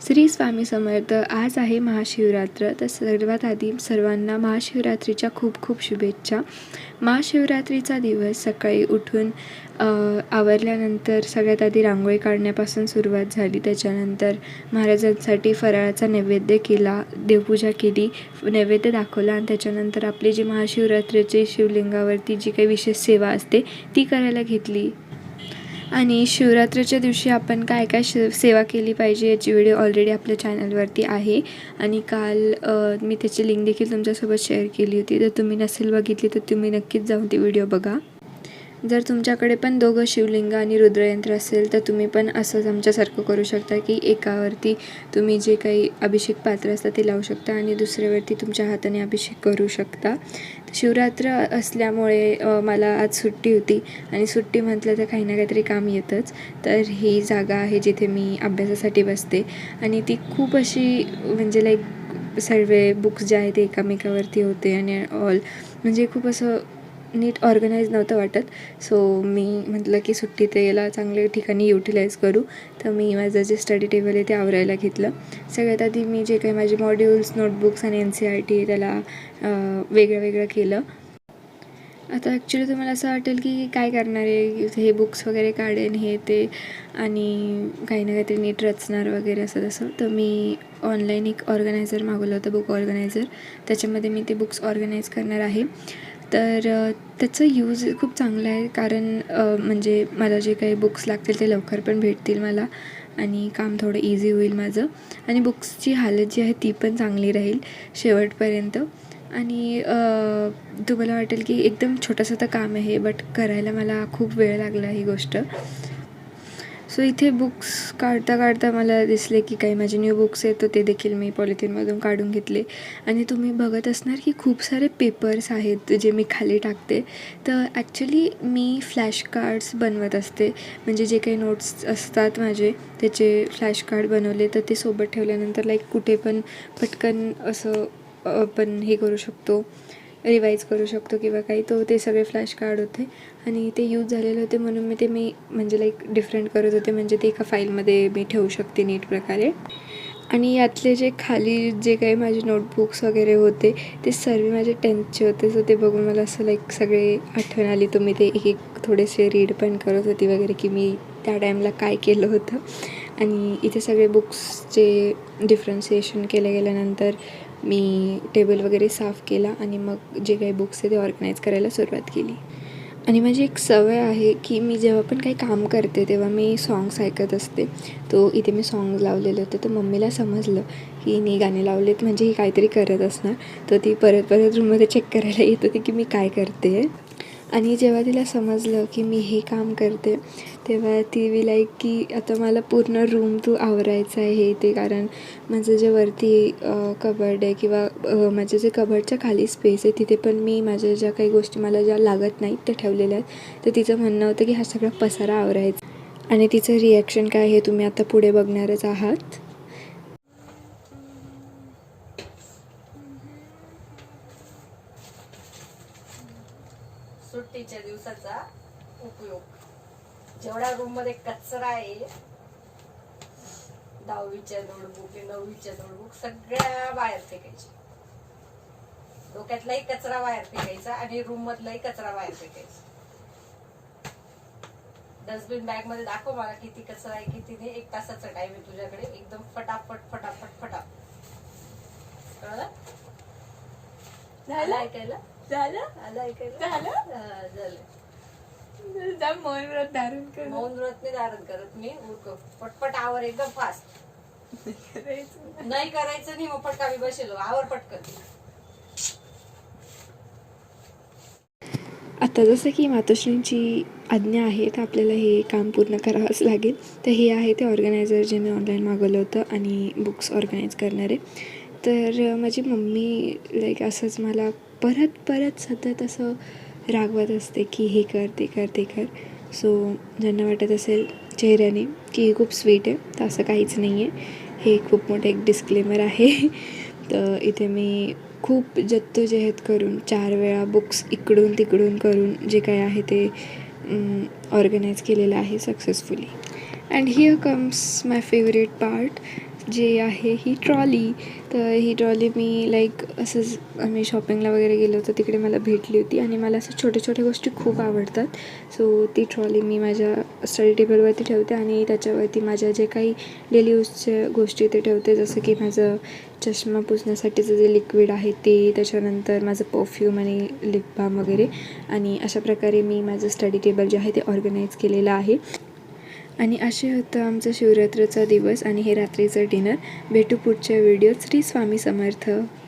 श्री स्वामी समर्थ आज आहे महाशिवरात्र. तर सर्वात आधी सर्वांना महाशिवरात्रीच्या खूप खूप शुभेच्छा. महाशिवरात्रीचा दिवस सकाळी उठून आवरल्यानंतर सगळ्यात आधी रांगोळी काढण्यापासून सुरुवात झाली. त्याच्यानंतर महाराजांसाठी फराळाचा नैवेद्य केला देवपूजा केली नैवेद्य दाखवला आणि त्याच्यानंतर आपली जी महाशिवरात्रीची शिवलिंगावरती जी काही विशेष सेवा असते ती करायला घेतली. आणि शिवरात्रीच्या दिवशी आपण काय काय श सेवा केली पाहिजे याची व्हिडिओ ऑलरेडी आपल्या चॅनलवरती आहे. आणि काल मी त्याची लिंक देखील तुमच्यासोबत शेअर केली होती. तर तुम्ही नसेल बघितली तर तुम्ही नक्कीच जाऊन ती व्हिडिओ बघा. जर तुमच्याकडे पण दोघं शिवलिंग आणि रुद्रयंत्र असेल तर तुम्ही पण असंच आमच्यासारखं करू शकता की एकावरती तुम्ही जे काही अभिषेक पात्र असतात ते लावू शकता आणि दुसऱ्यावरती तुमच्या हाताने अभिषेक करू शकता. शिवरात्र असल्यामुळे मला आज सुट्टी होती आणि सुट्टी म्हटलं तर काही ना काहीतरी काम येतंच. तर ही जागा आहे जिथे मी अभ्यासासाठी बसते आणि ती खूप अशी म्हणजे लाईक सर्व बुक्स जे आहेत ते एकामेकावरती होते आणि ऑल म्हणजे खूप असं नीट ऑर्गनाईज नव्हतं वाटत. सो मी म्हटलं की सुट्टी ते याला चांगल्या ठिकाणी युटिलाइज करू. तर मी माझं जे स्टडी टेबल आहे ते आवरायला घेतलं. सगळ्यात आधी मी जे काही माझे मॉड्यूल्स नोटबुक्स आणि एन सी आर टी त्याला वेगळं वेगळं केलं. आता ॲक्च्युली तुम्हाला असं वाटेल की काय करणार आहे? हे बुक्स वगैरे काढेन हे ते आणि काही ना काहीतरी नीट रचणार वगैरे असं तसं. तर मी ऑनलाईन एक ऑर्गनायझर मागवलं होतं बुक ऑर्गनायझर त्याच्यामध्ये मी ते बुक्स ऑर्गनाईज करणार आहे. तर त्याचं यूज खूप चांगलं आहे. कारण म्हणजे मला जे काही बुक्स लागतील ते लवकर पण भेटतील मला आणि काम थोडं इझी होईल माझं. आणि बुक्सची हालत जी आहे ती पण चांगली राहील शेवटपर्यंत. आणि तुम्हाला वाटेल की एकदम छोटंसं तर काम आहे बट करायला मला खूप वेळ लागला ही गोष्ट. सो इथे बुक्स काढता काढता मला दिसले की काही माझे न्यू बुक्स आहेत तर ते देखील मी पॉलिथिनमधून काढून घेतले. आणि तुम्ही बघत असणार की खूप सारे पेपर्स आहेत जे मी खाली टाकते. तर ॲक्च्युली मी फ्लॅश कार्ड्स बनवत असते. म्हणजे जे काही नोट्स असतात माझे त्याचे फ्लॅश कार्ड बनवले तर ते सोबत ठेवल्यानंतर लाईक कुठे पण पटकन असं आपण हे करू शकतो. रिवाईज करू शकतो किंवा काही. तो ते सगळे फ्लॅश कार्ड होते. आणि ते यूज झालेले होते म्हणून मी ते मी म्हणजे लाईक डिफरंट करत होते. म्हणजे ते एका फाईलमध्ये मी ठेवू शकते नीट प्रकारे. आणि यातले जे खाली जे काही माझे नोटबुक्स वगैरे होते ते सर्व माझे टेन्थचे होते. सो ते बघून मला असं लाईक सगळे आठवण आली. तर मी ते एक एक थोडेसे रीड पण करत होती वगैरे की मी त्या टाईमला काय केलं होतं. आणि इथे सगळे बुक्सचे डिफरन्सिएशन केलं गेल्यानंतर मी टेबल वगैरे साफ केला आणि मग जे काही बुक्स आहे ते ऑर्गनाईज करायला सुरुवात केली. आणि माझी एक सवय आहे की मी जेव्हा पण काही काम करते तेव्हा मी सॉंग्स ऐकत असते. तो इथे मी सॉंग लावलेले होते तर मम्मीला समजलं की मी गाणे लावलेत म्हणजे ही काहीतरी करत असणार. तर ती परत परत रूममध्ये चेक करायला येत होती की मी काय करते आणि जेव्हा तिला समजलं की मी हे काम करते तेव्हा ती वि लाईक की आता मला पूर्ण रूम तू आवरायचं आहे हे ते. कारण माझं जे वरती कबर्ड आहे किंवा अ, माझं जे कबर्डच्या खाली स्पेस आहे तिथे पण मी माझ्या ज्या काही गोष्टी मला ज्या लागत नाहीत त्या ठेवलेल्या आहेत. तर तिचं म्हणणं होतं की हा सगळा पसारा आवरायचा. आणि तिचं रिॲक्शन काय हे तुम्ही आता पुढे बघणारच आहात. सुट्टीच्या दिवसाचा उपयोग. जेवढ्या रूममध्ये कचरा आहे दहावीच्या नोटबुक नववीच्या नोटबुक सगळ्या बाहेर फेकायच्या. डोक्यातलाही कचरा बाहेर फेकायचा आणि रूम मधलाही कचरा बाहेर फेकायचा. डस्टबिन बॅगमध्ये दाखव मला किती कचरा आहे किती नाही. एक तासाचा टाइम आहे तुझ्याकडे. एकदम फटाफट फटाफट फटाफट. कळलं? ऐकायला? झालं? आलं ऐकायला? झालं? हा, झालं. जा मौन व्रत धारण कर. मौन व्रत नाही धारण करत मी उरक. पटपट आवर एकदम फास्ट नाही करायचं नाही मग पटका मी बसेल. आवर पटकन. आता जसं की मातोश्रींची आज्ञा आहे तर आपल्याला हे काम पूर्ण करावंच लागेल. तर हे आहे ते ऑर्गनायझर जे मी ऑनलाईन मागवलं होतं आणि बुक्स ऑर्गनाईज करणारे. तर माझी मम्मी लाईक असंच मला परत परत सतत असं रागवत असते की हे कर ते कर ते कर. सो ज्यांना वाटत असेल चेहऱ्याने की हे खूप स्वीट आहे तर असं काहीच नाही आहे हे खूप मोठं एक डिस्क्लेमर आहे. तर इथे मी खूप जद्दोजहद करून चार वेळा बुक्स इकडून तिकडून करून जे काय आहे ते ऑर्गनाईज केलेलं आहे successfully and here comes my favourite part जे आहे ही ट्रॉली. तर ही ट्रॉली मी लाईक असंच आम्ही शॉपिंगला वगैरे गेलो होतो तिकडे मला भेटली होती आणि मला असं छोट्या छोट्या गोष्टी खूप आवडतात. सो ती ट्रॉली मी माझ्या स्टडी टेबलवरती ठेवते आणि त्याच्यावरती माझ्या जे काही डेली यूजच्या गोष्टी ते ठेवते जसं की माझं चष्मा पुसण्यासाठीचं जे लिक्विड आहे ते त्याच्यानंतर माझं परफ्यूम आणि लिप बाम वगैरे. आणि अशा प्रकारे मी माझं स्टडी टेबल जे आहे ते ऑर्गनाईज केलेलं आहे. आणि असे होतं आमचं शिवरात्रीचा दिवस आणि हे रात्रीचं डिनर. भेटू पुढच्या व्हिडिओत. श्री स्वामी समर्थ.